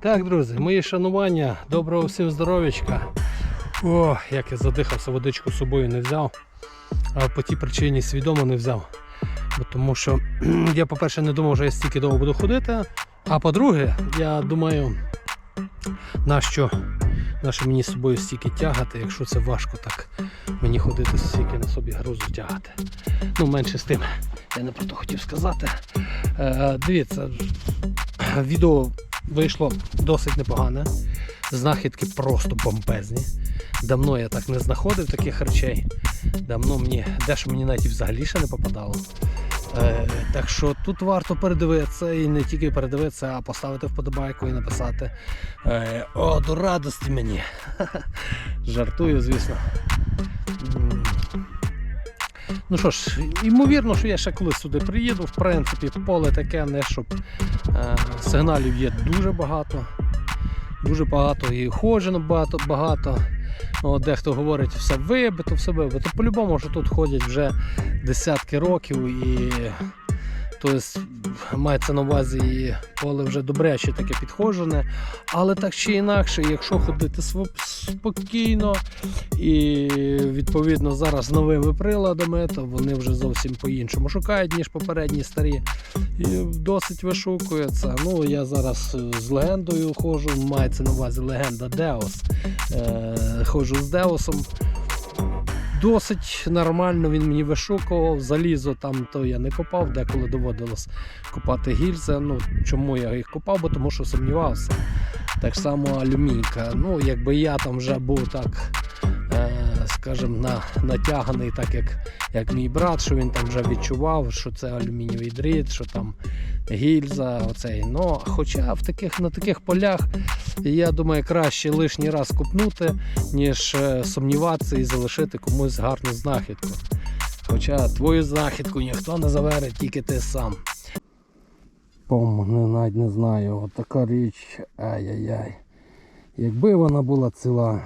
Так, друзі, мої шанування, доброго всім здоров'ячка. О, як я задихався, водичку з собою не взяв. А по тій причині свідомо не взяв. Бо тому що я, по-перше, не думав, що я стільки довго буду ходити. А по-друге, я думаю, нащо, нащо мені з собою стільки тягати, якщо це важко так мені ходити стільки на собі грузу тягати. Ну, менше з тим, я не про то хотів сказати. Е, дивіться, відео вийшло досить непогане. Знахідки просто бомбезні. Давно я так не знаходив таких речей. Давно мені дещо мені навіть взагалі ще не попадало. Е, так що тут варто передивитися і не тільки передивитися, а поставити вподобайку і написати е, О, до радості мені. Жартую, звісно. Ну що ж, ймовірно, що я ще колись сюди приїду. В принципі, поле таке, не щоб е, сигналів є дуже багато. Дуже багато і ходжено багато багато. Ну, дехто говорить, все вибито, все вибито. По-любому, що тут ходять вже десятки років і тобто, мається на увазі і поле вже добряче таке підходжене. Але так чи інакше, якщо ходити спокійно і відповідно зараз новими приладами, то вони вже зовсім по-іншому шукають, ніж попередні старі. І досить вишукується. Ну, я зараз е, з легендою ходжу, мається на увазі легенда Деос. Е, ходжу з Деосом. Досить нормально він мені вишукував. Залізо там то я не копав, деколи доводилось копати гільзи. Ну, чому я їх копав? Бо тому що сумнівався. Так само алюмінка. Ну, якби я там вже був так, скажімо, на, натяганий, так як, як мій брат, що він там вже відчував, що це алюмінієвий дріт, що там гільза. Оцей. Ну, хоча в таких, на таких полях, я думаю, краще лишній раз купнути, ніж е, сумніватися і залишити комусь гарну знахідку. Хоча твою знахідку ніхто не завере, тільки ти сам. Пом, навіть не знаю, от така річ. Ай-яй-яй. Якби вона була ціла.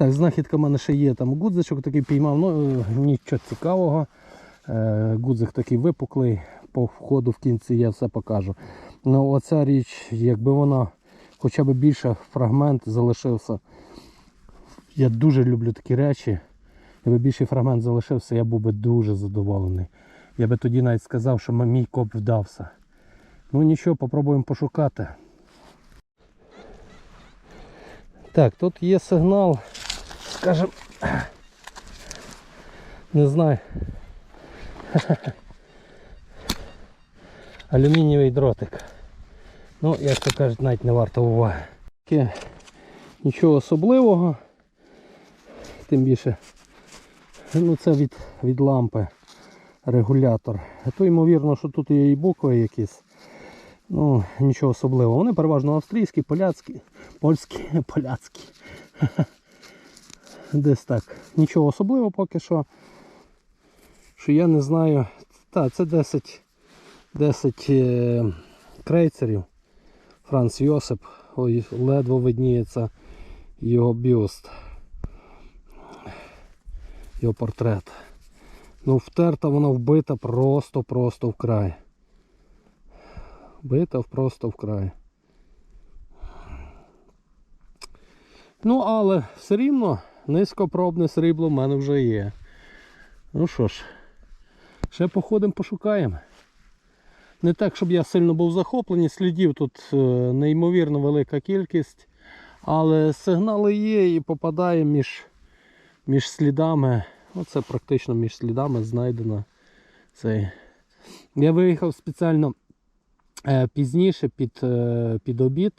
Так, знахідка в мене ще є. Там гудзичок такий піймав, ну е, нічого цікавого. Е, Гудзик такий випуклий, по входу в кінці я все покажу. Ну оця річ, якби вона хоча б більше фрагмент залишився. Я дуже люблю такі речі. Якби більший фрагмент залишився, я був би дуже задоволений. Я би тоді навіть сказав, що мій коп вдався. Ну нічого, попробуємо пошукати. Так, тут є сигнал, скажем, не знаю. Алюмінієвий дротик. Ну, як то кажуть, навіть не варто уваги. Таке Нічого особливого. Тим більше ну, це від, від лампи регулятор. А то ймовірно, що тут є і букви якісь. Ну, нічого особливого. Вони переважно австрійські, поляцькі, польські, поляцькі. Десь так. Нічого особливого поки що. Що я не знаю. Так, це 10, 10 е, крейцерів. Франц Йосип. Ой, ледве видніється його бюст. Його портрет. Ну, втерта вона вбита просто-просто вкрай. Вбита просто вкрай. Ну, але все рівно низькопробне срібло в мене вже є. Ну що ж, ще походимо, пошукаємо. Не так, щоб я сильно був захоплений, слідів тут е, неймовірно велика кількість, але сигнали є і попадає між, між слідами. Оце практично між слідами знайдено цей. Я виїхав спеціально е, пізніше під, е, під обід.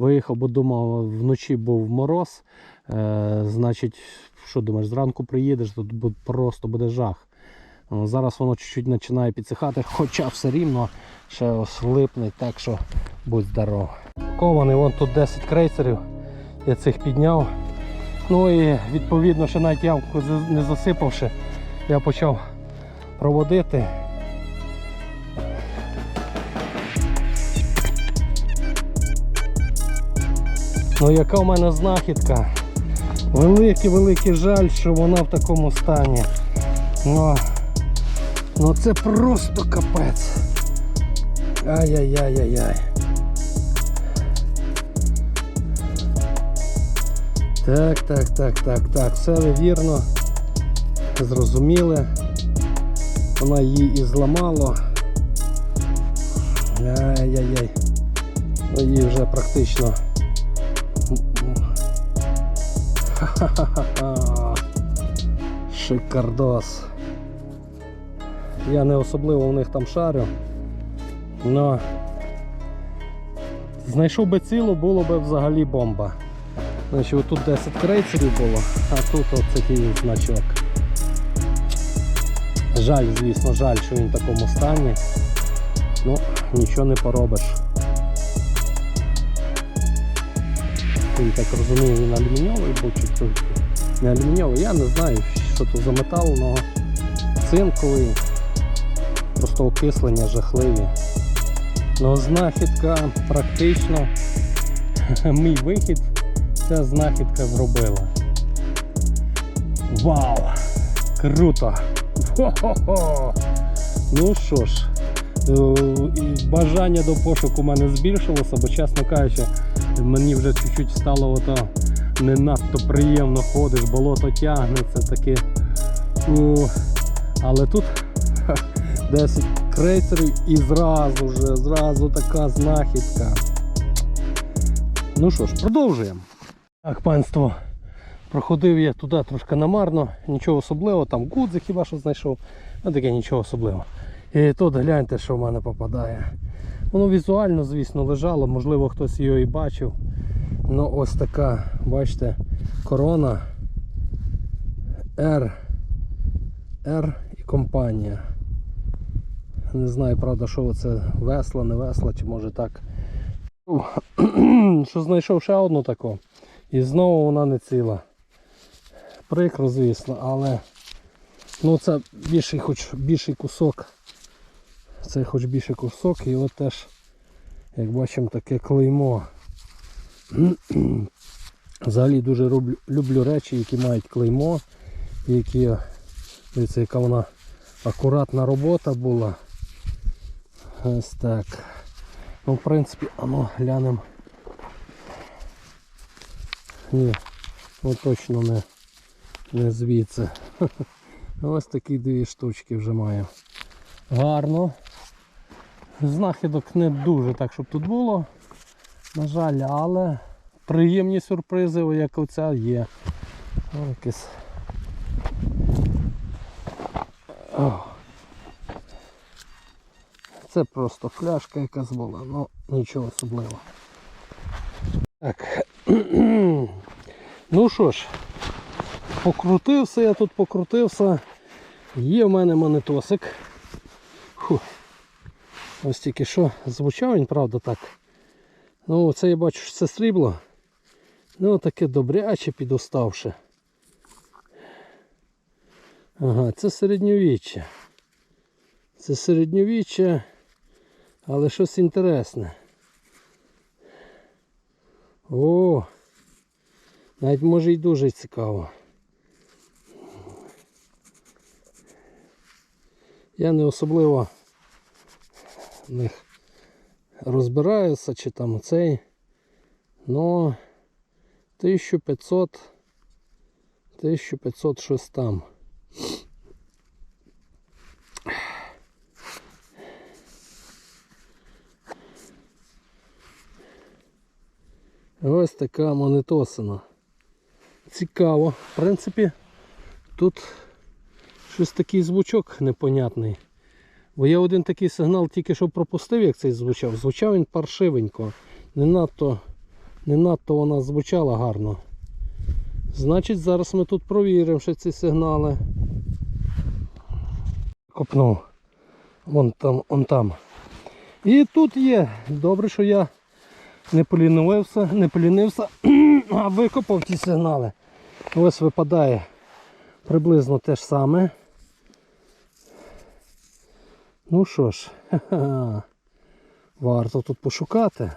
Виїхав, бо думав, вночі був мороз. Е, значить, що думаєш, зранку приїдеш, тут просто буде жах. Зараз воно чуть-чуть починає підсихати, хоча все рівно ще ось липне, так що будь здоров. Кований, вон тут 10 крейсерів, я цих підняв. Ну і відповідно, ще навіть ямку не засипавши, я почав проводити. Ну яка в мене знахідка? Великий-великий жаль, що вона в такому стані. Ну, ну це просто капець. Ай-яй-яй-яй-яй. Так, так, так, так, так, все ви вірно. Зрозуміли. Вона її і зламало. Ай-яй-яй. Ну, її вже практично. Шикардос. Я не особливо у них там шарю. Но знайшов би цілу, було би взагалі бомба. Значить, отут 10 крейсерів було, а тут от такий значок. Жаль, звісно, жаль, що він в такому стані. Ну, нічого не поробиш. Я так розумію, він алюмінієвий був чи то не алюмінієвий, я не знаю, що то за метал, але цинковий, просто окислення жахливі. Ну, знахідка практично мій вихід ця знахідка зробила. Вау! Круто! Хо-хо-хо! Ну що ж, е, бажання до пошуку у мене збільшилося, бо, чесно кажучи, мені вже чуть-чуть стало ото не надто приємно ходиш, болото тягнеться таке. У, але тут ха, 10 крейсерів і зразу же, зразу така знахідка. Ну що ж, продовжуємо. Так, панство, проходив я туди трошки намарно, нічого особливого, там гудзик хіба що знайшов, ну таке нічого особливого. І тут гляньте, що в мене попадає. Воно візуально, звісно, лежало, можливо хтось його і бачив. Ну ось така, бачите, корона R, R і компанія. Не знаю, правда, що це весла, не весла, чи може так. Що знайшов ще одну таку. І знову вона не ціла. Прикро, звісно, але ну це більший хоч більший кусок. Це хоч більший кусок і от теж, як бачимо, таке клеймо. Взагалі дуже люблю, речі, які мають клеймо, які, дивіться, яка вона акуратна робота була. Ось так. Ну, в принципі, ану, глянемо. Ні, ну точно не, не звідси. Ось такі дві штучки вже маю. Гарно. Знахідок не дуже так, щоб тут було. На жаль, але приємні сюрпризи, як оця є. О, якесь. О. Це просто фляжка якась була, ну нічого особливого. Так. ну що ж, покрутився я тут, покрутився. Є в мене монетосик. Ось тільки що звучав він, правда, так. Ну, це я бачу, що це срібло. Ну, таке добряче підоставши. Ага, це середньовіччя. Це середньовіччя, але щось інтересне. О, навіть може й дуже цікаво. Я не особливо в них розбираюся, чи там цей, но 1500 1500 щось там. Ось така монетосина. Цікаво. В принципі, тут щось такий звучок непонятний. Бо я один такий сигнал тільки що пропустив, як цей звучав. Звучав він паршивенько. Не надто, не надто вона звучала гарно. Значить, зараз ми тут провіримо ще ці сигнали. Копнув. Вон там, вон там. І тут є. Добре, що я не полінився, не полінився, а викопав ті сигнали. Ось випадає приблизно те ж саме. Ну що ж, варто тут пошукати.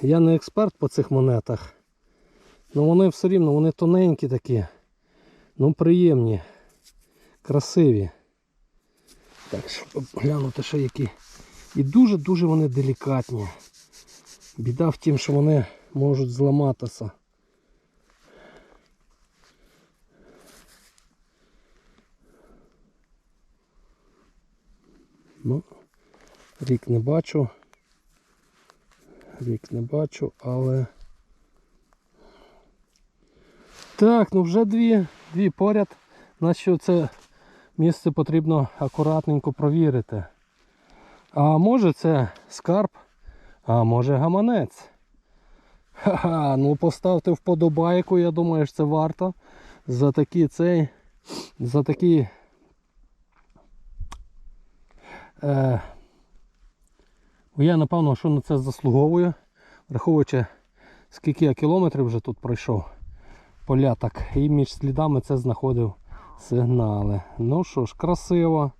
Я не експерт по цих монетах. Ну вони все рівно, вони тоненькі такі. Ну приємні, красиві. Так, щоб глянути ще які. І дуже-дуже вони делікатні. Біда в тім, що вони можуть зламатися. Ну, рік не бачу. Рік не бачу, але. Так, ну вже дві, дві поряд. Значить, це місце потрібно акуратненько провірити. А може це скарб, а може гаманець. Ха-ха, ну поставте вподобайку, я думаю, що це варто. За такі цей. За такі. Е, я напевно, що на це заслуговую, враховуючи, скільки я кілометрів вже тут пройшов поля так. І між слідами це знаходив сигнали. Ну що ж, красиво.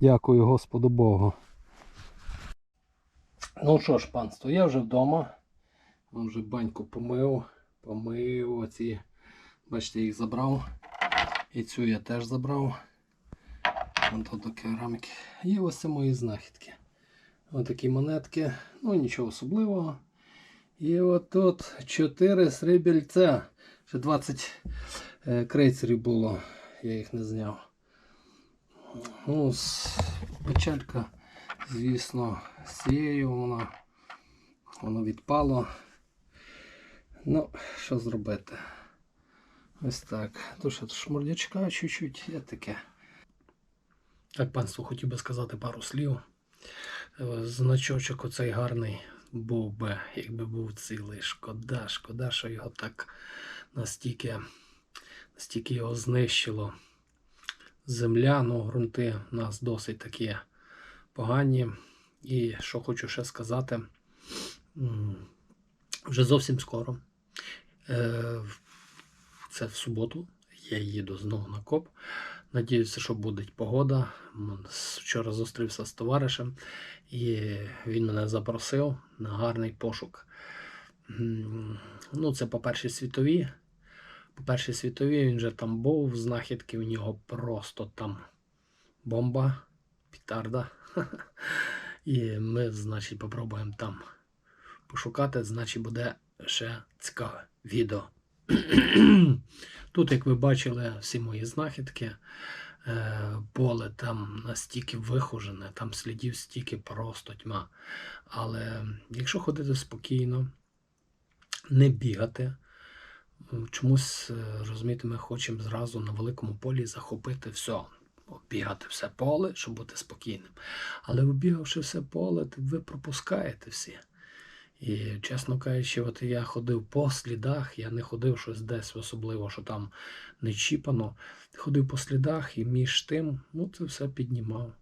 Дякую Господу Богу. Ну що ж, панство, я вже вдома. Вже баньку помив, помив оці. Бачите, їх забрав. І цю я теж забрав. Тут до кераміки. І ось це мої знахідки. Ось такі монетки. Ну нічого особливого. І от тут 4 срібільця. Ще 20 е, крейцерів було, я їх не зняв. Ну, печалька, звісно, з цією вона, воно відпало. Ну, що зробити? Ось так. Тут ще шмурдячка чуть-чуть є таке. Так, панство, хотів би сказати пару слів. Е, Значочок оцей гарний був би, якби був цілий. Шкода, шкода, що його так настільки, настільки його знищило. Земля, ну, ґрунти у нас досить такі погані. І що хочу ще сказати, вже зовсім скоро. Е, Це в суботу. Я їду знову на коп. Надіюся, що буде погода. Вчора зустрівся з товаришем, і він мене запросив на гарний пошук. Ну, це по першій світовій. По першій світовій він вже там був, знахідки у нього просто там бомба, пітарда. І ми, значить, попробуємо там пошукати, значить, буде ще цікаве відео. Тут, як ви бачили, всі мої знахідки. Е, Поле там настільки вихожене, там слідів стільки просто тьма. Але якщо ходити спокійно, не бігати, чомусь, е, розумієте, ми хочемо зразу на великому полі захопити все, оббігати все поле, щоб бути спокійним. Але обігавши все поле, ви пропускаєте всі. І, чесно кажучи, от я ходив по слідах, я не ходив щось десь особливо, що там не чіпано. Ходив по слідах і між тим, ну це все піднімав.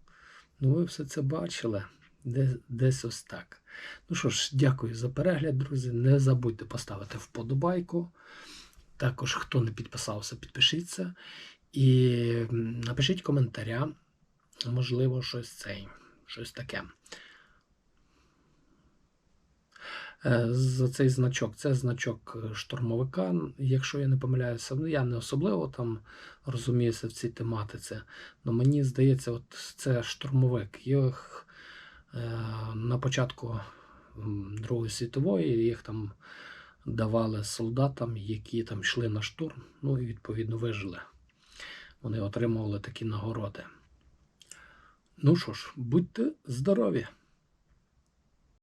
Ну, ви все це бачили. Десь, ось так. Ну що ж, дякую за перегляд, друзі. Не забудьте поставити вподобайку. Також, хто не підписався, підпишіться. І напишіть коментаря. Можливо, щось цей, щось таке. Е, За цей значок, це значок е, штурмовика, якщо я не помиляюся, ну я не особливо там розуміюся в цій тематиці. але мені здається, от це штурмовик. Їх е, на початку Другої світової їх там давали солдатам, які там йшли на штурм, ну і відповідно вижили. Вони отримували такі нагороди. Ну що ж, будьте здорові!